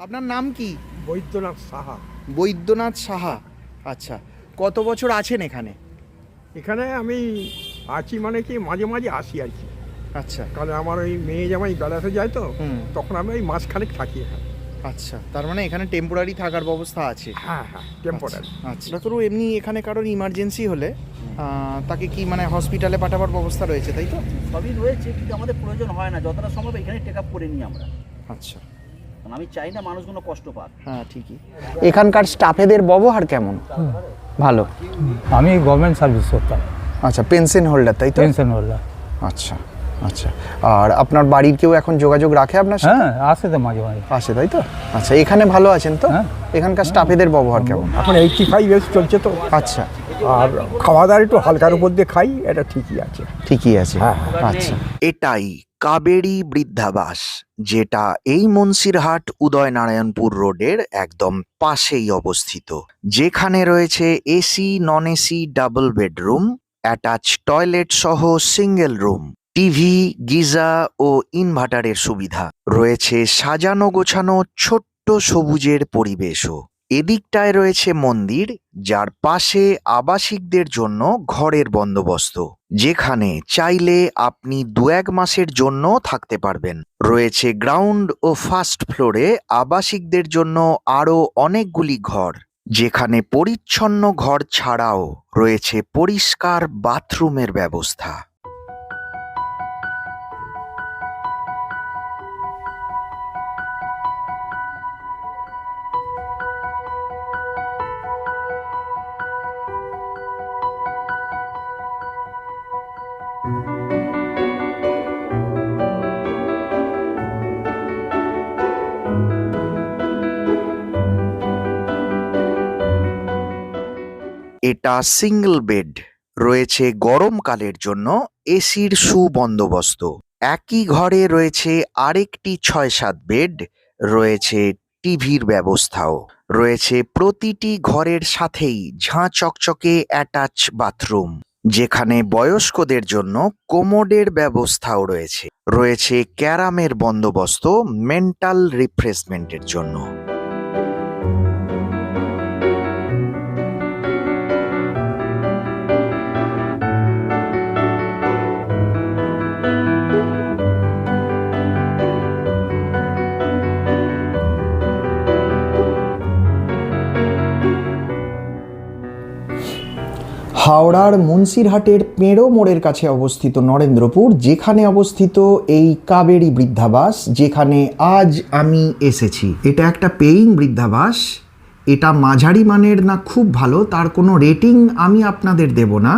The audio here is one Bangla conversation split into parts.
আপনার নাম কি? বৈদ্যনাথ সাহা। বৈদ্যনাথ সাহা। আচ্ছা কত বছর আছেন এখানে? এখানে আমি আছি মানে কি মাঝে মাঝে আসি আর কি। আচ্ছা। কারণ আমার ওই মেয়ে জামাই বেড়াতে যায় তো হুম। তখন আমি ওই মাসখানেক থাকি এখানে। আচ্ছা তার মানে এখানে টেম্পোরারি থাকার ব্যবস্থা আছে। হ্যাঁ হ্যাঁ টেম্পোরারি আচ্ছা ডাক্তারবাবু এমনি এখানে কারোর ইমার্জেন্সি হলে তাকে কি মানে হসপিটালে পাঠাবার ব্যবস্থা রয়েছে তাই তো? সবই রয়েছে কিন্তু আমাদের প্রয়োজন হয় না। যতটা সম্ভব এখানে টেক আপ করে নিই আমরা। আচ্ছা। আমি চাই না মানুষগুলো কষ্ট পাক। হ্যাঁ ঠিকই। এখানকার স্টাফেদের ব্যবহার কেমন? ভালো। আমি গভর্নমেন্ট সার্ভিস করতাম। আচ্ছা পেনশন হোল্ডার তাই তো? পেনশন হোল্ডার আচ্ছা আচ্ছা। আর আপনার বাড়ির কেউ এখন যোগাযোগ রাখে আপনার হ্যাঁ আসে তো মাঝে মাঝে। আসে তাই তো? আচ্ছা এখানে ভালো আছেন তো? হ্যাঁ। এখানকার স্টাফেদের ব্যবহার কেমন? এখন এইটটি ফাইভ এস চলছে তো। আচ্ছা। আর খাওয়া দাওয়া একটু হালকার উপর দিয়ে খাই এটা ঠিকই আছে। ঠিকই আছে। হ্যাঁ, আচ্ছা। এটাই কাবেরী বৃদ্ধাবাস, যেটা এই মনসিরহাট উদয়নারায়ণপুর রোডের একদম পাশেই অবস্থিত। যেখানে রয়েছে AC non AC double bedroom attach toilet সহ সিঙ্গেল রুম, টিভি, গিজা ও ইনভার্টারের সুবিধা। রয়েছে সাজানো গোছানো ছোট্ট সবুজের পরিবেশও। এদিকটায় রয়েছে মন্দির, যার পাশে আবাসিকদের জন্য ঘরের বন্দোবস্ত। যেখানে চাইলে আপনি দু এক মাসের জন্য থাকতে পারবেন। রয়েছে গ্রাউন্ড ও ফার্স্ট ফ্লোরে আবাসিকদের জন্য আরও অনেকগুলি ঘর। যেখানে পরিচ্ছন্ন ঘর ছাড়াও রয়েছে পরিষ্কার বাথরুমের ব্যবস্থা। এটা সিঙ্গল বেড রয়েছে গরমকালের জন্য এসির সুবন্দোবস্ত। একই ঘরে রয়েছে আরেকটি ছয় সাত বেড রয়েছে টিভির ব্যবস্থাও। রয়েছে প্রতিটি ঘরের সাথেই ঝাঁ চকচকে অ্যাটাচ বাথরুম যেখানে বয়স্কদের জন্য কোমোডের ব্যবস্থাও রয়েছে। রয়েছে ক্যারামের বন্দোবস্ত মেন্টাল রিফ্রেশমেন্টের জন্য। হাওড়ার মুন্সিরহাটের পেঁড়ো মোড়ের কাছে অবস্থিত নরেন্দ্রপুর, যেখানে অবস্থিত এই কাবেরী বৃদ্ধাবাস, যেখানে আজ আমি এসেছি। এটা একটা পেইং বৃদ্ধাবাস। এটা মাঝারি মানের না খুব ভালো, তার কোনো রেটিং আমি আপনাদের দেব না।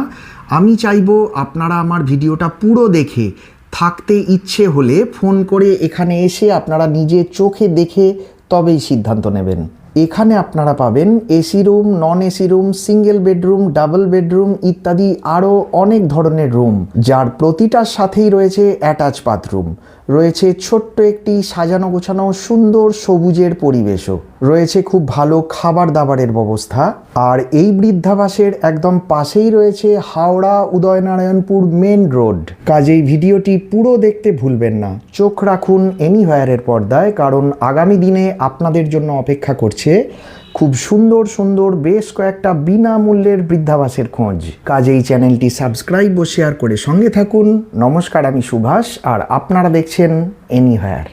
আমি চাইব আপনারা আমার ভিডিওটা পুরো দেখে, থাকতে ইচ্ছে হলে ফোন করে এখানে এসে আপনারা নিজে চোখে দেখে তবেই সিদ্ধান্ত নেবেন। এখানে আপনারা পাবেন AC room, non AC room, single bedroom, double bedroom ইত্যাদি আরও অনেক ধরনের রুম, যার প্রতিটার সাথেই রয়েছে অ্যাটাচ বাথরুম। রয়েছে ছোট্ট একটি সাজানো গোছানো সুন্দর সবুজের পরিবেশও। রয়েছে খুব ভালো খাবার দাবারের ব্যবস্থা। আর এই বৃদ্ধাবাসের একদম পাশেই রয়েছে হাওড়া উদয়নারায়ণপুর মেন রোড। কাজেই ভিডিওটি পুরো দেখতে ভুলবেন না। চোখ রাখুন এনিহয়ারের পর্দায়, কারণ আগামী দিনে আপনাদের জন্য অপেক্ষা করছে খুব সুন্দর সুন্দর, বেশ কয়েকটা বিনামূল্যের বৃদ্ধাবাসের খোঁজ। কাজেই চ্যানেলটি সাবস্ক্রাইব ও শেয়ার করে সঙ্গে থাকুন। নমস্কার, আমি সুভাষ, আর আপনারা দেখছেন এনিহয়ার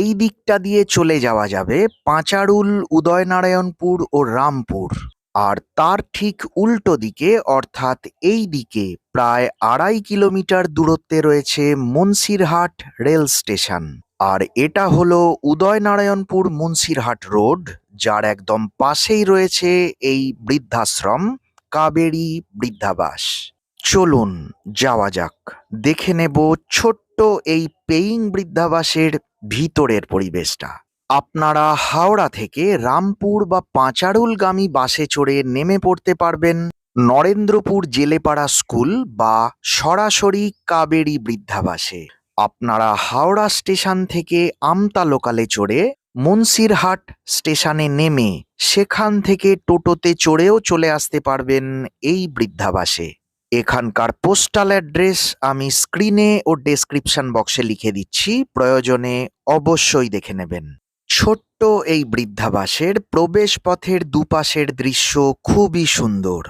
এই দিকটা দিয়ে চলে যাওয়া যাবে পাঁচাড়ুল উদয়নারায়ণপুর ও রামপুর। আর তার ঠিক উল্টো দিকে, অর্থাৎ এই দিকে, প্রায় আড়াই কিলোমিটার দূরত্বে রয়েছে মুন্সিরহাট রেল স্টেশন। আর এটা হলো উদয়নারায়ণপুর মুন্সিরহাট রোড, যার একদম পাশেই রয়েছে এই বৃদ্ধাশ্রম, কাবেরী বৃদ্ধাবাস। চলুন, যাওয়া যাক। দেখে নেব ছোট্ট এই পেইং বৃদ্ধাবাসের ভিতরের পরিবেশটা। আপনারা হাওড়া থেকে রামপুর বা পাঁচাড়ুলগামী বাসে চড়ে নেমে পড়তে পারবেন নরেন্দ্রপুর জেলেপাড়া স্কুল বা সরাসরি কাবেরী বৃদ্ধাবাসে আপনারা হাওড়া স্টেশন থেকে আমতা লোকালে চড়ে মুন্সিরহাট স্টেশনে নেমে সেখান থেকে টোটোতে চড়েও চলে আসতে পারবেন এই বৃদ্ধাবাসে এখানকার পোস্টাল অ্যাড্রেস আমি স্ক্রিনে ও ডেসক্রিপশন বক্সে লিখে দিচ্ছি, প্রয়োজনে অবশ্যই দেখে নেবেন। ছোট্ট এই বৃদ্ধাবাসের প্রবেশ পথের দুপাশের দৃশ্য খুবই সুন্দর।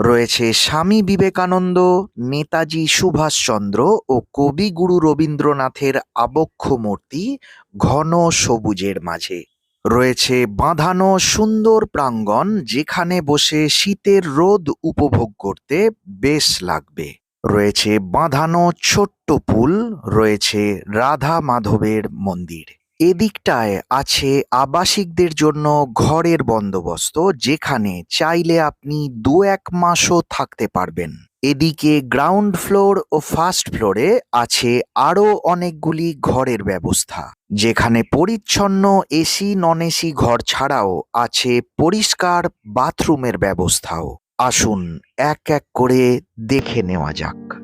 রয়েছে স্বামী বিবেকানন্দ, নেতাজি সুভাষচন্দ্র ও কবিগুরু রবীন্দ্রনাথের আবক্ষ মূর্তি ঘন সবুজের মাঝে। রয়েছে বাঁধানো সুন্দর প্রাঙ্গণ যেখানে বসে শীতের রোদ উপভোগ করতে বেশ লাগবে। রয়েছে বাঁধানো ছোট্ট পুল, রয়েছে রাধা মাধবের মন্দির। এদিকটায় আছে আবাসিকদের জন্য ঘরের বন্দোবস্ত, যেখানে চাইলে আপনি দু এক মাসও থাকতে পারবেন। এদিকে গ্রাউন্ড ফ্লোর ও ফার্স্ট ফ্লোরে আছে আরও অনেকগুলি ঘরের ব্যবস্থা, যেখানে পরিচ্ছন্ন এসি নন এসি ঘর ছাড়াও আছে পরিষ্কার বাথরুমের ব্যবস্থাও। আসুন এক এক করে দেখে নেওয়া যাক।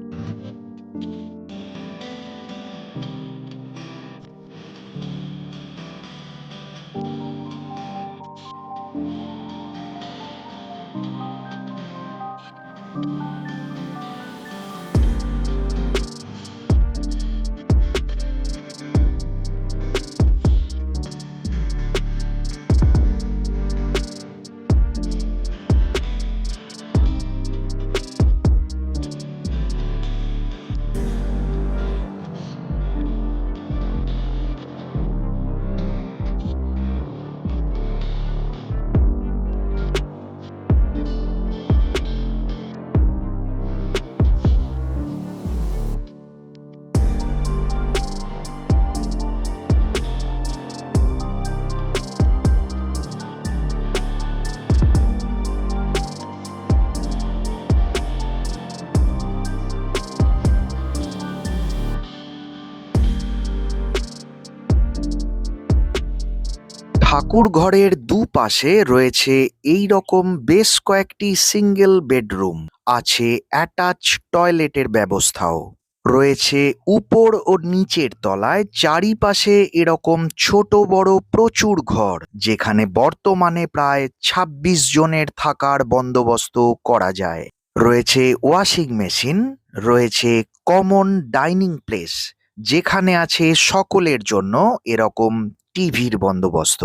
ঠাকুর ঘরের দুপাশে রয়েছে এই রকম বেশ কয়েকটি সিঙ্গেল বেডরুম, আছে অ্যাটাচ টয়লেটের ব্যবস্থাও। রয়েছে উপর ও নিচের তলায় চারিপাশে এরকম ছোট বড় প্রচুর ঘর, যেখানে বর্তমানে প্রায় ২৬ জনের থাকার বন্দোবস্ত করা যায়। রয়েছে ওয়াশিং মেশিন, রয়েছে কমন ডাইনিং প্লেস, যেখানে আছে সকলের জন্য এরকম টিভির বন্দোবস্ত।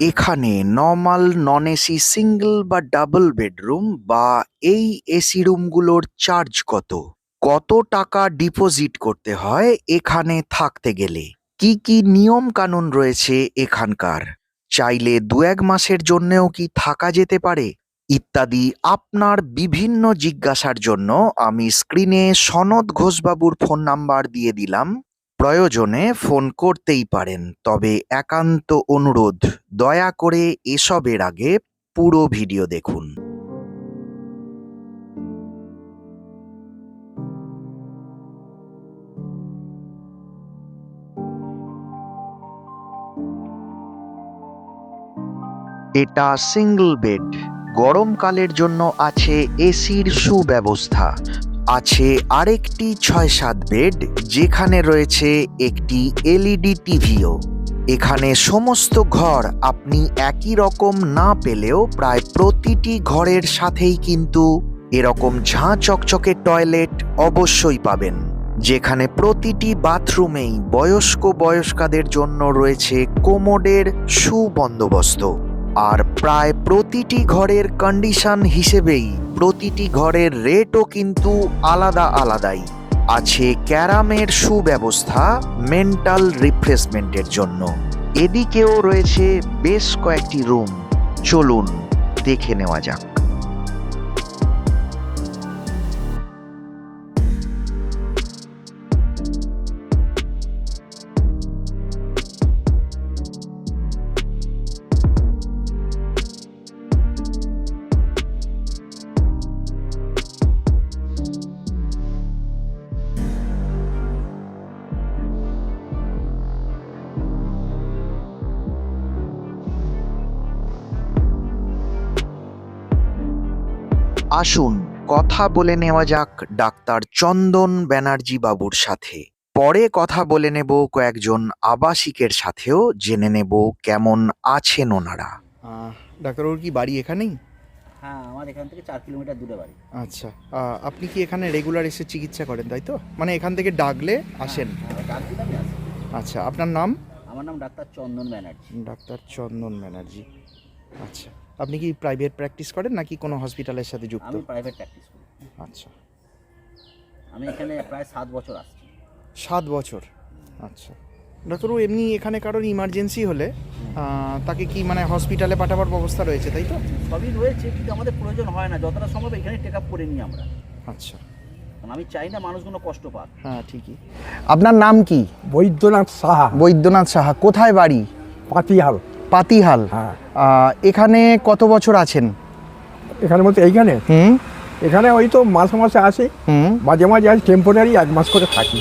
এখানে নর্মাল নন এসি সিঙ্গেল বা ডাবল বেডরুম বা এই এসি রুমগুলোর চার্জ কত? কত টাকা ডিপোজিট করতে হয় এখানে থাকতে গেলে? কি কি নিয়ম কানুন রয়েছে এখানকার? চাইলে দু এক মাসের জন্যেও কি থাকা যেতে পারে? ইত্যাদি আপনার বিভিন্ন জিজ্ঞাসার জন্য আমি স্ক্রিনে সনদ ঘোষবাবুর ফোন নাম্বার দিয়ে দিলাম। প্রয়োজনে ফোন করতেই পারেন, তবে একান্ত অনুরোধ, দয়া করে এসবের আগে পুরো ভিডিও দেখুন। এটা সিঙ্গল বেড গরমকালের জন্য আছে এসির সুব্যবস্থা। আছে আরেকটি ছয় সাত বেড, যেখানে রয়েছে একটি এলইডি টিভিও। এখানে সমস্ত ঘর আপনি একই রকম না পেলেও প্রায় প্রতিটি ঘরের সাথেই কিন্তু এরকম ঝাঁ চকচকে টয়লেট অবশ্যই পাবেন, যেখানে প্রতিটি বাথরুমেই বয়স্ক বয়স্কাদের জন্য রয়েছে কোমোডের সুবন্দোবস্ত। আর প্রায় প্রতিটি ঘরের কন্ডিশন হিসেবেই প্রতিটি ঘরের রেটও কিন্তু আলাদা আলাদাই। আছে ক্যারামের সুব্যবস্থা মেন্টাল রিফ্রেশমেন্টের জন্য। এদিকেও রয়েছে বেশ কয়েকটি রুম চলুন দেখে নেওয়া যাক। আসুন কথা বলে নেওয়া যাক ডাক্তার চন্দন ব্যানার্জি বাবুর সাথে। পরে কথা বলে নেব কয়েকজন আবাসিকের সাথেও জেনে নেব কেমন আছেন ওনারা। ডাক্তারবাবুর কি বাড়ি এখানেই? হ্যাঁ আমার এখান থেকে চার কিলোমিটার দূরে বাড়ি। আচ্ছা আপনি কি এখানে রেগুলার এসে চিকিৎসা করেন তাই তো? মানে এখান থেকে ডাকলে আসেন। হ্যাঁ, ডাক দিলে আমি আসি। আচ্ছা আপনার নাম? আমার নাম ডাক্তার চন্দন ব্যানার্জি। ডাক্তার চন্দন ব্যানার্জি। আচ্ছা আপনি কি প্রাইভেট প্র্যাকটিস করেন নাকি কোনো হসপিটালের সাথে যুক্ত? আমি প্রাইভেট প্র্যাকটিস করি। আচ্ছা। আমি এখানে প্রায় সাত বছর আসছি। সাত বছর? আচ্ছা। ডাক্তারবাবু এমনি এখানে কারোর ইমার্জেন্সি হলে তাকে কি মানে হসপিটালে পাঠাবার ব্যবস্থা রয়েছে তাই তো? সবই রয়েছে কিন্তু আমাদের প্রয়োজন হয় না। যতটা সম্ভব এখানে টেক আপ করে নিই আমরা। আচ্ছা। কারণ আমি চাই না মানুষগুলো কষ্ট পাক। হ্যাঁ ঠিকই। আপনার নাম কি? বৈদ্যনাথ সাহা। বৈদ্যনাথ সাহা কোথায় বাড়ি? পাতিহাল পাতিহাল। হ্যাঁ। এখানে কত বছর আছেন? এখানে বলতে এইখানে? হুম। এখানে ওই তো মাসে মাসে আসি হুম। মাঝে মাঝে আসি টেম্পোরারি এক মাস করে থাকি।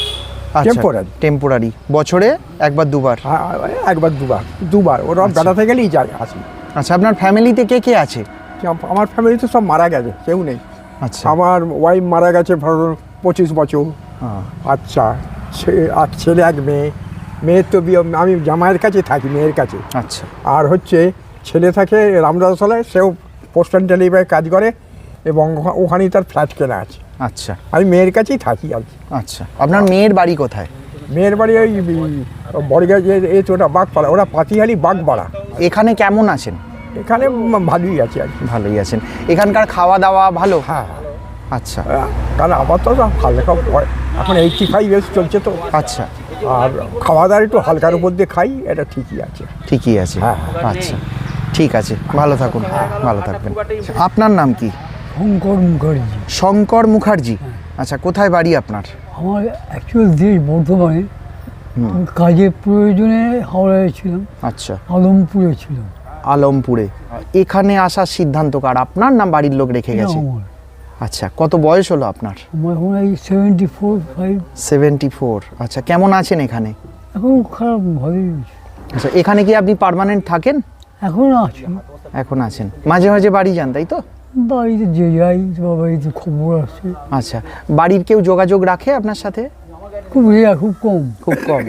Temporary. টেম্পোরারি বছরে একবার দুবার? হ্যাঁ, একবার দুবার। দুবার। ওরা আচ্ছা। বেড়াতে গেলেই যায় আসি। আচ্ছা আপনার ফ্যামিলিতে কে কে আছে? আমার ফ্যামিলিতে সব মারা গেছে কেউ নেই। আচ্ছা। আমার ওয়াইফ মারা গেছে ধরুন পঁচিশ বছর। হ্যাঁ। আচ্ছা আর ছেলে এক মেয়ে। মেয়ের তো বিয়ে আমি জামাইয়ের কাছে থাকি মেয়ের কাছে। আচ্ছা। আর হচ্ছে ছেলে থাকে রামদাসালায় সেও পোস্ট অ্যান্ড ডেলিভারি কাজ করে এবং ওখা- ওখানেই তার ফ্ল্যাট কেনা আছে। আচ্ছা। আমি মেয়ের কাছেই থাকি আর কি। আচ্ছা। আপনার মেয়ের বাড়ি কোথায়? মেয়ের বাড়ি ওই বড়গাছের এই তো ওটা বাগপাড়া ওরা পাতিহালি বাগপাড়া। এখানে কেমন আছেন? এখানে ভালোই আছে আর কি। ভালোই আছেন। এখানকার খাওয়া দাওয়া ভালো? হ্যাঁ আচ্ছা। হ্যাঁ, কারণ আমার তো হালকা এখন এইটটি ফাইভ ইয়ার্স চলছে তো। আচ্ছা। আর খাওয়া দাওয়া একটু হালকার উপর দিয়ে খাই এটা ঠিকই আছে। ঠিকই আছে? হ্যাঁ। আচ্ছা ঠিক আছে ভালো থাকুন ভালো থাকবেন। আপনার নাম কি? শঙ্কর মুখার্জি। শঙ্কর মুখার্জি। আচ্ছা কোথায় বাড়ি আপনার? আমার অ্যাকচুয়াল দেশ বর্ধমানে। কাজের প্রয়োজনে হাওড়ায় ছিলাম। আচ্ছা। আলমপুরে ছিলাম। আলমপুরে। এখানে আসার সিদ্ধান্ত কার? আপনার নাম বাড়ির লোক রেখে গেছে? আচ্ছা কত বয়স হলো আপনার? এখন এই seventy four five seventy four আচ্ছা কেমন আছেন এখানে? এখন খারাপ ভালোই আচ্ছা এখানে কি আপনি পার্মানেন্ট থাকেন? এখন আছি। এখন আছেন। মাঝে মাঝে বাড়ি যান তাই তো? বাড়িতে যে যাই বাড়িতে খবর আসে আচ্ছা বাড়ির কেউ যোগাযোগ রাখে আপনার সাথে? খুব খুব কম। খুব কম।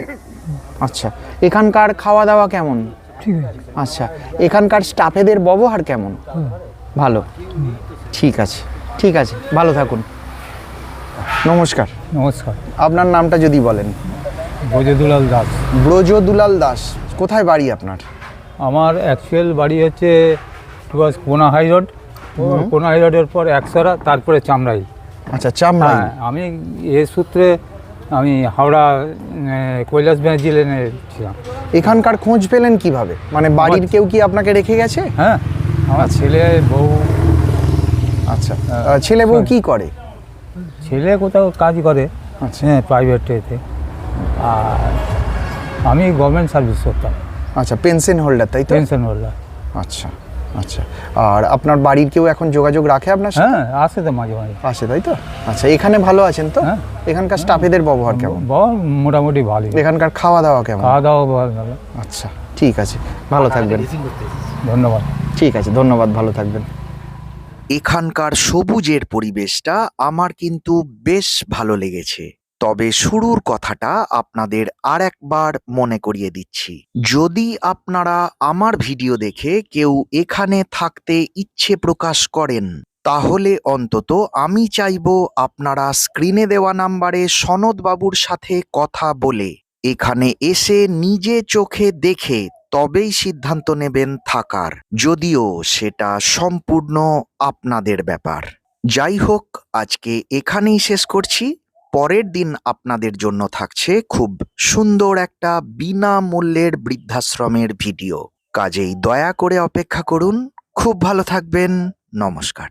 আচ্ছা এখানকার খাওয়া দাওয়া কেমন? ঠিক আছে। আচ্ছা এখানকার স্টাফেদের ব্যবহার কেমন? ভালো। ঠিক আছে। ঠিক আছে ভালো থাকুন। নমস্কার। নমস্কার। আপনার নামটা যদি বলেন। ব্রজদুলাল দাস। ব্রজ দুলাল দাস কোথায় বাড়ি আপনার? আমার অ্যাকচুয়াল বাড়ি হচ্ছে টুয়ার্স কোনা হাই রোড। কোনা হাই রোডের পর একসরা তারপরে চামড়াই আচ্ছা চামড়াই হ্যাঁ আমি এ সূত্রে আমি হাওড়া কৈলাস ব্যানার্জি লেনে ছিলাম। এখানকার খোঁজ পেলেন কীভাবে? মানে বাড়ির কেউ কি আপনাকে রেখে গেছে? হ্যাঁ আমার ছেলে বউ আচ্ছা। ছেলে বউ কি করে? ছেলে কোথাও কাজ করে আচ্ছা। হ্যাঁ প্রাইভেট এতে। আর আমি গভর্নমেন্ট সার্ভিস করতাম। আচ্ছা পেনশন হোল্ডার তাই তো? পেনশন হোল্ডার আচ্ছা আচ্ছা। আর আপনার বাড়ির কেউ এখন যোগাযোগ রাখে আপনার সাথে? হ্যাঁ আসে তো মাঝে মাঝে। আসে তাই তো? আচ্ছা এখানে ভালো আছেন তো? হ্যাঁ। এখানকার স্টাফেদের ব্যবহার কেমন? বাবা মোটামুটি ভালোই। এখানকার খাওয়া দাওয়া কেমন? খাওয়া দাওয়া ভালো। আচ্ছা ঠিক আছে। ভালো থাকবেন। ধন্যবাদ। ঠিক আছে ধন্যবাদ ভালো থাকবেন। এখানকার সবুজের পরিবেশটা আমার কিন্তু বেশ ভালো লেগেছে। তবে শুরুর কথাটা আপনাদের আর একবার মনে করিয়ে দিচ্ছি। যদি আপনারা আমার ভিডিও দেখে কেউ এখানে থাকতে ইচ্ছে প্রকাশ করেন, তাহলে অন্তত আমি চাইব আপনারা স্ক্রিনে দেওয়া নাম্বারে সনদবাবুর সাথে কথা বলে, এখানে এসে নিজে চোখে দেখে তবেই সিদ্ধান্ত নেবেন থাকার, যদিও সেটা সম্পূর্ণ আপনাদের ব্যাপার। যাই হোক, আজকে এখানেই শেষ করছি। পরের দিন আপনাদের জন্য থাকছে খুব সুন্দর একটা বিনামূল্যের বৃদ্ধাশ্রমের ভিডিও। কাজেই দয়া করে অপেক্ষা করুন। খুব ভালো থাকবেন। নমস্কার।